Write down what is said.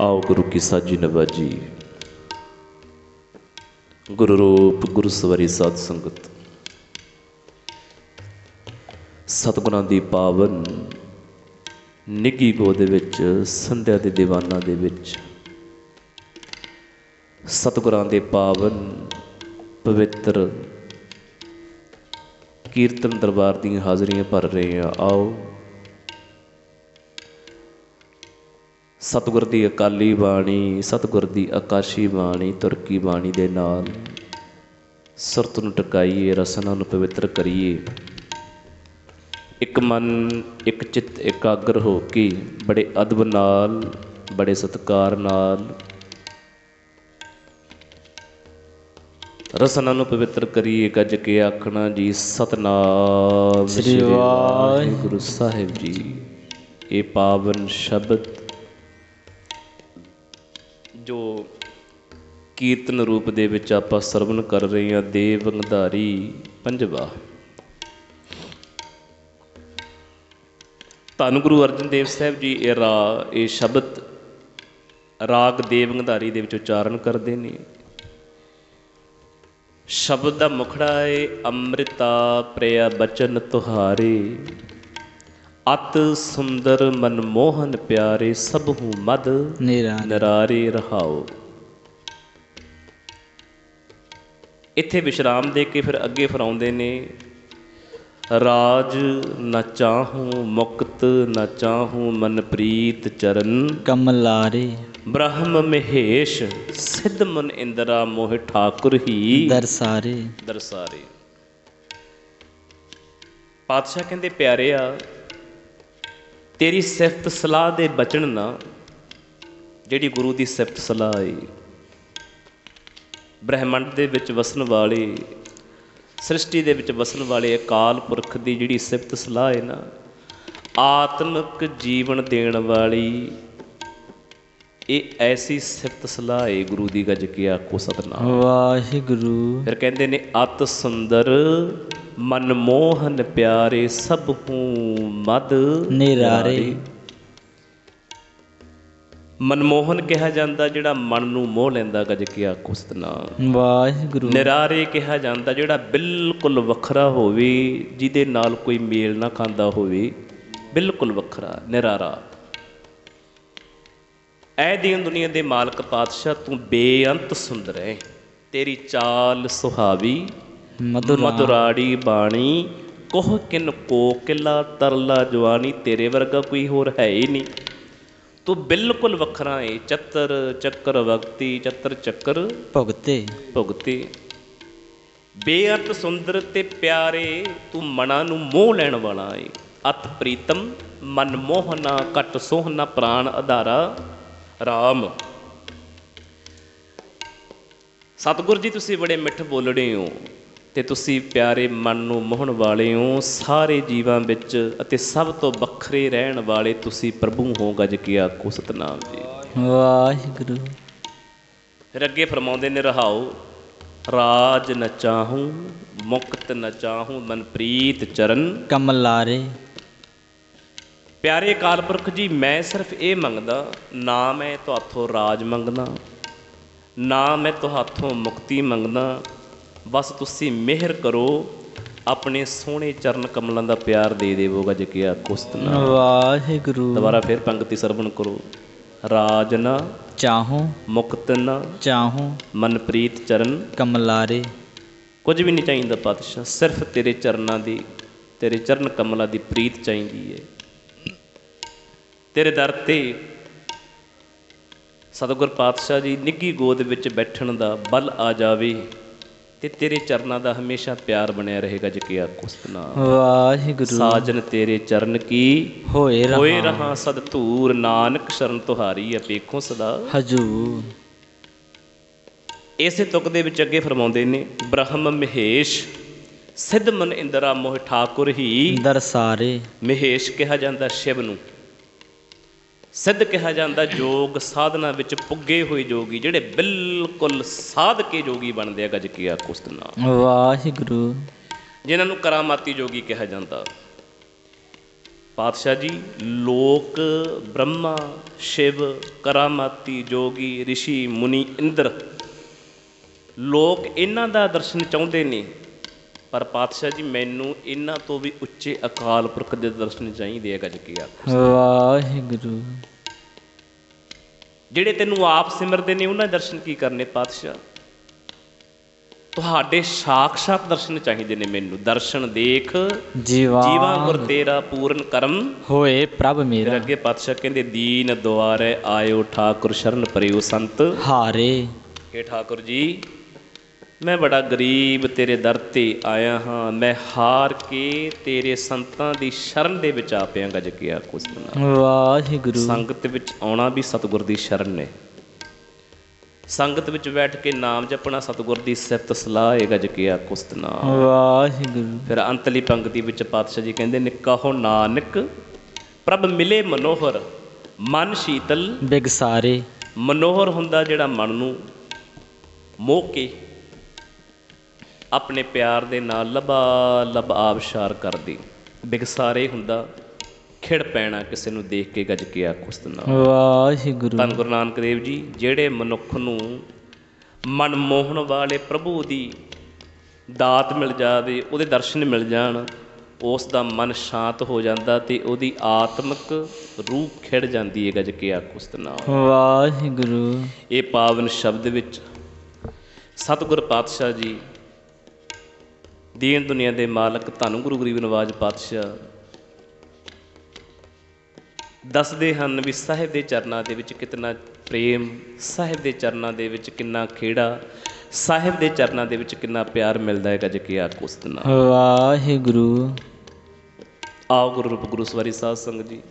ਆਓ ਗੁਰੂ ਕੀ ਸਾਜੀ ਨਵਾਜੀ। ਗੁਰੂ ਰੂਪ, ਗੁਰੂ ਸਵਰੀ ਸਾਧ ਸੰਗਤ। ਸਤਿਗੁਰਾਂ ਦੀ ਪਾਵਨ ਨਿੱਗੀ ਗੋਦ ਦੇ ਵਿੱਚ, ਸੰਧਿਆ ਦੇ ਦੀਵਾਨਾਂ ਦੇ ਵਿੱਚ। ਸਤਿਗੁਰਾਂ ਦੇ ਪਾਵਨ ਪਵਿੱਤਰ ਕੀਰਤਨ ਦਰਬਾਰ ਦੀਆਂ ਹਾਜ਼ਰੀਆਂ ਭਰ ਰਹੇ ਆ ਆਓ ਸਤਿਗੁਰ ਦੀ ਅਕਾਲੀ ਬਾਣੀ ਸਤਿਗੁਰ ਦੀ ਆਕਾਸ਼ੀ ਬਾਣੀ ਤੁਰਕੀ ਬਾਣੀ ਦੇ ਨਾਲ। ਸੁਰਤ ਨੂੰ ਟਿਕਾਈਏ ਰਸਨਾ ਨੂੰ ਪਵਿੱਤਰ ਕਰੀਏ। ਇੱਕ ਮਨ ਇੱਕ ਚਿੱਤ ਇਕਾਗਰ ਹੋ ਕੇ ਬੜੇ ਅਦਬ ਨਾਲ ਬੜੇ ਸਤਿਕਾਰ ਨਾਲ ਰਸਨਾ ਨੂੰ ਪਵਿੱਤਰ ਕਰੀਏ ਗੱਜ ਕੇ ਆਖਣਾ ਜੀ ਸਤਨਾਮ ਸ੍ਰੀ ਵਾਹਿਗੁਰੂ ਸਾਹਿਬ ਜੀ। ਇਹ ਪਾਵਨ ਸ਼ਬਦ ਜੋ ਕੀਰਤਨ ਰੂਪ ਦੇ ਵਿੱਚ ਆਪਾਂ ਸਰਵਣ ਕਰ ਰਹੇ ਹਾਂ, ਦੇਵ ਅੰਗਧਾਰੀ ਪੰਜਵਾ। ਧੰਨ ਗੁਰੂ ਅਰਜਨ ਦੇਵ ਸਾਹਿਬ ਜੀ, ਇਹ ਰਾ, ਇਹ ਸ਼ਬਦ ਰਾਗ ਦੇਵ ਅੰਗਧਾਰੀ ਦੇ ਵਿੱਚ ਉਚਾਰਨ ਕਰਦੇ ਨੇ। ਸ਼ਬਦ ਦਾ ਮੁਖੜਾ ਏ, ਅੰਮ੍ਰਿਤਾ ਪ੍ਰਿਆ ਬਚਨ ਤੁਹਾਰੇ। ਅਤ ਸੁੰਦਰ ਮਨਮੋਹਨ ਪਿਆਰੇ ਸਭੂ ਮਦ ਨਿਰਾ ਨਰਾਰੇ ਰਹਾਓ। ਇੱਥੇ ਵਿਸ਼ਰਾਮ ਦੇ ਕੇ ਫਿਰ ਅੱਗੇ ਫਰਾਉਂਦੇ ਨੇ ਰਾਜ ਨਾ ਚਾਹੂੰ ਮੁਕਤ ਨਾ ਚਾਹੂੰ ਮਨ ਪ੍ਰੀਤ ਚਰਨ ਕਮਲਾਰੇ ਬ੍ਰਹਮ ਮਹੇਸ਼ ਸਿੱਧ ਮਨ ਇੰਦਰਾ ਮੋਹ ਠਾਕੁਰ ਹੀ। ਦਰਸਾਰੇ ਦਰਸਾਰੇ ਪਾਤਸ਼ਾਹ ਕਹਿੰਦੇ ਪਿਆਰਿਆ ਤੇਰੀ ਸਿਫਤ ਸਲਾਹ ਦੇ ਬਚਨ ਨਾ ਜਿਹੜੀ ਗੁਰੂ ਦੀ ਸਿਫਤ ਸਲਾਹ ਹੈ ਬ੍ਰਹਿਮੰਡ ਦੇ ਵਿੱਚ ਵਸਣ ਵਾਲੇ ਸ੍ਰਿਸ਼ਟੀ ਦੇ ਵਿੱਚ ਵਸਣ ਵਾਲੇ ਅਕਾਲ ਪੁਰਖ ਦੀ ਜਿਹੜੀ ਸਿਫਤ ਸਲਾਹ ਹੈ ਨਾ ਆਤਮਿਕ ਜੀਵਨ ਦੇਣ ਵਾਲੀ ਇਹ ਐਸੀ ਸਿਫਤ ਸਲਾਹ ਹੈ ਗੁਰੂ ਦੀ ਗੱਜ ਕੇ ਆਖੋ ਸਤਨਾਮ। ਵਾਹਿਗੁਰੂ। ਫਿਰ ਕਹਿੰਦੇ ਨੇ ਅਤ ਸੁੰਦਰ ਮਨਮੋਹਨ ਪਿਆਰੇ ਸਭ ਹੂੰ ਮਦ ਨਿਰਾਰੇ। ਮਨਮੋਹਨ ਕਿਹਾ ਜਾਂਦਾ ਜਿਹੜਾ ਮਨ ਨੂੰ ਮੋਹ ਲੈਂਦਾ ਗੱਜ ਕੇ ਆਖੋ ਸਤਨਾਮ ਵਾਹਿਗੁਰੂ। ਨਿਰਾਰੇ ਕਿਹਾ ਜਾਂਦਾ ਜਿਹੜਾ ਬਿਲਕੁਲ ਵੱਖਰਾ ਹੋਵੇ ਜਿਹਦੇ ਨਾਲ ਕੋਈ ਮੇਲ ਨਾ ਖਾਂਦਾ ਹੋਵੇ ਬਿਲਕੁਲ ਵੱਖਰਾ ਨਿਰਾਰਾ। ਐ ਦੀਨ ਦੁਨੀਆ ਦੇ ਮਾਲਕ ਪਾਤਸ਼ਾਹ ਤੂੰ ਬੇਅੰਤ ਸੁੰਦਰ ਹੈ। ਤੇਰੀ ਚਾਲ ਸੁਹਾਵੀ ਮਧੁਰਾੜੀ ਬਾਣੀ ਕੋਹ ਕਿਨ ਕੋਕਿਲਾ ਤਰਲਾ ਜਵਾਨੀ ਤੇਰੇ ਵਰਗਾ ਕੋਈ ਹੋਰ ਹੈ ਹੀ ਨਹੀਂ। ਤੂੰ ਬਿਲਕੁਲ ਵੱਖਰਾ ਹੈ ਚੱਤਰ ਚੱਕਰ ਵਕਤੀ ਚੱਤਰ ਚੱਕਰ ਭੁਗਤੇ। ਭੁਗਤੇ। ਬੇਅੰਤ ਸੁੰਦਰ ਤੇ ਪਿਆਰੇ ਤੂੰ ਮਨਾਂ ਨੂੰ ਮੋਹ ਲੈਣ ਵਾਲਾ ਏ। ਅਤ ਪ੍ਰੀਤਮ ਮਨ ਮੋਹਨਾ ਕਟ ਸੋਹਨਾ ਪ੍ਰਾਨ ਆਧਾਰਾ RAM ਸਤਿਗੁਰ ਜੀ ਤੁਸੀਂ ਬੜੇ ਮਿੱਠ ਬੋਲੜੇ ਹੋ ਤੇ ਤੁਸੀਂ ਪਿਆਰੇ ਮਨ ਨੂੰ ਮੋਹਣ ਵਾਲੇ ਹੋ ਸਾਰੇ ਜੀਵਾਂ ਵਿੱਚ ਅਤੇ ਸਭ ਤੋਂ ਵੱਖਰੇ ਰਹਿਣ ਵਾਲੇ ਤੁਸੀਂ ਪ੍ਰਭੂ ਹੋ ਗੱਜ ਕੇ ਆਖੋ ਸਤਨਾਮ ਜੀ। ਵਾਹਿਗੁਰੂ। ਫਿਰ ਅੱਗੇ ਫਰਮਾਉਂਦੇ ਨੇ ਰਹਾਓ ਰਾਜ ਨ ਚਾਹੂੰ ਮੁਕਤ ਨ ਚਾਹੂੰ ਮਨ ਪ੍ਰੀਤ ਚਰਨ ਕਮਲਾਰੇ ਪਿਆਰੇ ਅਕਾਲ ਪੁਰਖ ਜੀ ਮੈਂ ਸਿਰਫ ਇਹ ਮੰਗਦਾ ਨਾ ਮੈਂ ਤੁਹਾਥੋਂ ਰਾਜ ਮੰਗਦਾ ਨਾ ਮੈਂ ਤੁਹਾਥੋਂ ਮੁਕਤੀ ਮੰਗਦਾ ਬਸ ਤੁਸੀਂ ਮਿਹਰ ਕਰੋ ਆਪਣੇ ਸੋਹਣੇ ਚਰਨ ਕਮਲਾਂ ਦਾ ਪਿਆਰ ਦੇ ਦੇਵੋ ਗੱਜ ਕੇ ਆਖੋ ਸਤਨਾਮ ਵਾਹਿਗੁਰੂ। ਦੁਬਾਰਾ ਫਿਰ ਪੰਕਤੀ ਸਰਵਣ ਕਰੋ। ਰਾਜ ਨ ਚਾਹੂੰ। ਮੁਕਤ ਨ। ਚਾਹੂੰ। ਮਨ ਪ੍ਰੀਤ ਚਰਨ। ਕਮਲਾਰੇ। ਕੁਝ ਵੀ ਨਹੀਂ ਚਾਹੀਦਾ ਪਾਤਸ਼ਾਹ ਸਿਰਫ ਤੇਰੇ ਚਰਨਾਂ ਦੀ ਤੇਰੇ ਚਰਨ ਕਮਲਾਂ ਦੀ ਪ੍ਰੀਤ ਚਾਹੀਦੀ ਹੈ ਤੇਰੇ ਦਰ ਤੇ ਸਤਿਗੁਰ ਪਾਤਸ਼ਾਹ ਜੀ ਨਿੱਗੀ ਗੋਦ ਵਿੱਚ ਬੈਠਣ ਦਾ ਬਲ ਆ ਜਾਵੇ। ਤੇ ਤੇਰੇ ਚਰਨਾਂ ਦਾ ਹਮੇਸ਼ਾ ਪਿਆਰ ਬਣਿਆ ਰਹੇਗਾ ਜੇ ਆਖੋ ਸਤਨਾਮ ਵਾਹਿਗੁਰੂ। ਸਾਜਨ ਤੇਰੇ ਚਰਨ ਕੀ? ਹੋਏ ਹੋਏ ਰਹਾ ਰਹਾ ਸਦ ਧੂਰ ਨਾਨਕ ਸ਼ਰਨ ਤੁਹਾਰੀ ਅਪੇਖੋ ਸਦਾ। ਹਜੂਰ। ਇਸੇ ਤੁਕ ਦੇ ਵਿੱਚ ਅੱਗੇ ਫਰਮਾਉਂਦੇ ਨੇ ਬ੍ਰਹਮ ਮਹੇਸ਼ ਸਿੱਧ ਮਨ ਇੰਦਰਾ ਮੋਹ ਠਾਕੁਰ ਹੀ। ਦਰਸਾਰੇ ਮਹੇਸ਼ ਕਿਹਾ ਜਾਂਦਾ ਸ਼ਿਵ ਨੂੰ। ਸਿੱਧ ਕਿਹਾ ਜਾਂਦਾ ਯੋਗ ਸਾਧਨਾ ਵਿੱਚ ਪੁੱਗੇ ਹੋਏ ਜੋਗੀ ਜਿਹੜੇ ਬਿਲਕੁਲ ਸਾਧ ਕੇ ਜੋਗੀ ਬਣਦੇ ਆ ਗੱਜ ਕੇ ਆਖੋ ਸਤਨਾਮ ਵਾਹਿਗੁਰੂ। ਜਿਨ੍ਹਾਂ ਨੂੰ ਕਰਾਮਾਤੀ ਜੋਗੀ ਕਿਹਾ ਜਾਂਦਾ। ਪਾਤਸ਼ਾਹ ਜੀ ਲੋਕ ਬ੍ਰਹਮਾ ਸ਼ਿਵ ਕਰਾਮਾਤੀ ਜੋਗੀ ઋષਿ ਮੁਨੀ ਇੰਦਰ ਲੋਕ ਇਹਨਾਂ ਦਾ ਦਰਸ਼ਨ ਚਾਹੁੰਦੇ ਨੇ। ਪਰ ਪਾਤਸ਼ਾਹ ਜੀ ਮੈਨੂੰ ਇਹਨਾਂ ਤੋਂ ਵੀ ਉੱਚੇ ਅਕਾਲ ਪੁਰਖ ਦੇ ਦਰਸ਼ਨ ਚਾਹੀਦੇ ਆ ਗੱਜ ਕੇ ਆ ਵਾਹਿਗੁਰੂ। ਜਿਹੜੇ ਤੈਨੂੰ ਆਪ ਸਿਮਰਦੇ ਨੇ ਉਹਨਾਂ ਦੇ ਦਰਸ਼ਨ ਕੀ ਕਰਨੇ ਪਾਤਸ਼ਾਹ? ਤੁਹਾਡੇ ਸਾਖਸ਼ਾਤ ਦਰਸ਼ਨ ਚਾਹੀਦੇ ਨੇ ਮੈਨੂੰ। ਦਰਸ਼ਨ ਦੇਖ ਜੀਵਾ ਜੀਵਾ ਗੁਰ ਤੇਰਾ ਪੂਰਨ ਕਰਮ। ਹੋਏ ਪ੍ਰਭ ਮੇਰਾ। ਅੱਗੇ ਪਾਤਸ਼ਾਹ ਕਹਿੰਦੇ ਦੀਨ ਦੁਆਰੇ ਆਇਓ ਠਾਕੁਰ ਸ਼ਰਨ ਪਰਿਓ ਸੰਤ। ਹਾਰੇ। ਕਿ ਠਾਕੁਰ ਜੀ ਮੈਂ ਬੜਾ ਗਰੀਬ ਤੇਰੇ ਦਰ ਤੇ ਆਇਆ ਹਾਂ। ਮੈਂ ਹਾਰ ਕੇ ਤੇਰੇ ਸੰਤਾਂ ਦੀ ਸ਼ਰਨ ਦੇ ਵਿੱਚ ਆ ਪਿਆ ਗੱਜ ਕੇ ਆ ਕੁਛ ਨਾ ਵਾਹਿਗੁਰੂ। ਸੰਗਤ ਵਿੱਚ ਆਉਣਾ ਵੀ ਸਤਿਗੁਰ ਦੀ ਸ਼ਰਨ ਨੇ ਸੰਗਤ ਵਿੱਚ ਬੈਠ ਕੇ ਨਾਮ ਜਪਣਾ ਸਤਿਗੁਰ ਦੀ ਸਿਫਤ ਸਲਾਹ ਹੈ ਗੱਜ ਕੇ ਆ ਕੁਸਤ ਨਾ ਵਾਹਿਗੁਰੂ। ਫਿਰ ਅੰਤਲੀ ਪੰਕਤੀ ਵਿੱਚ ਪਾਤਸ਼ਾਹ ਜੀ ਕਹਿੰਦੇ ਨੇ ਕਹੋ ਨਾਨਕ ਪ੍ਰਭ ਮਿਲੇ ਮਨੋਹਰ ਮਨ ਸ਼ੀਤਲ। ਬਿਗਸਾਰੇ। ਮਨੋਹਰ ਹੁੰਦਾ ਜਿਹੜਾ ਮਨ ਨੂੰ ਮੋਹ ਕੇ ਆਪਣੇ ਪਿਆਰ ਦੇ ਨਾਲ ਲਬਾ ਲਬ ਆਬਸ਼ਾਰ ਕਰਦੀ। ਬਿਗਸਾਰੇ ਹੁੰਦਾ ਖਿੜ ਪੈਣਾ ਕਿਸੇ ਨੂੰ ਦੇਖ ਕੇ ਗੱਜ ਕੇ ਆਖੁਸਤ ਨਾ ਵਾਹਿਗੁਰੂ। ਧੰਨ ਗੁਰੂ ਨਾਨਕ ਦੇਵ ਜੀ ਜਿਹੜੇ ਮਨੁੱਖ ਨੂੰ ਮਨ ਮੋਹਣ ਵਾਲੇ ਪ੍ਰਭੂ ਦੀ ਦਾਤ ਮਿਲ ਜਾਵੇ ਉਹਦੇ ਦਰਸ਼ਨ ਮਿਲ ਜਾਣ ਉਸ ਦਾ ਮਨ ਸ਼ਾਂਤ ਹੋ ਜਾਂਦਾ ਤੇ ਉਹਦੀ ਆਤਮਿਕ ਰੂਹ ਖਿੜ ਜਾਂਦੀ ਹੈ ਗੱਜ ਕੇ ਆਖੁਸਤ ਨਾ ਵਾਹਿਗੁਰੂ। ਇਹ ਪਾਵਨ ਸ਼ਬਦ ਵਿੱਚ ਸਤਿਗੁਰ ਪਾਤਸ਼ਾਹ ਜੀ ਦੀਨ ਦੁਨੀਆ ਦੇ ਮਾਲਕ ਧੰਨ ਗੁਰੂ ਗਰੀਬ ਨਵਾਜ ਪਾਤਸ਼ਾਹ ਦੱਸਦੇ ਹਨ ਵੀ ਸਾਹਿਬ ਦੇ ਚਰਨਾਂ ਦੇ ਵਿੱਚ ਕਿਤਨਾ ਪ੍ਰੇਮ ਸਾਹਿਬ ਦੇ ਚਰਨਾਂ ਦੇ ਵਿੱਚ ਕਿੰਨਾ ਖੇੜਾ ਸਾਹਿਬ ਦੇ ਚਰਨਾਂ ਦੇ ਵਿੱਚ ਕਿੰਨਾ ਪਿਆਰ ਮਿਲਦਾ ਹੈ ਗੱਜ ਕੇ ਆ ਕੁਸਤਨਾ ਵਾਹਿਗੁਰੂ। ਆਓ ਗੁਰੂ ਰੂਪ ਗੁਰੂ ਸਵਾਰੀ ਸਾਧ ਸੰਗਤ ਜੀ।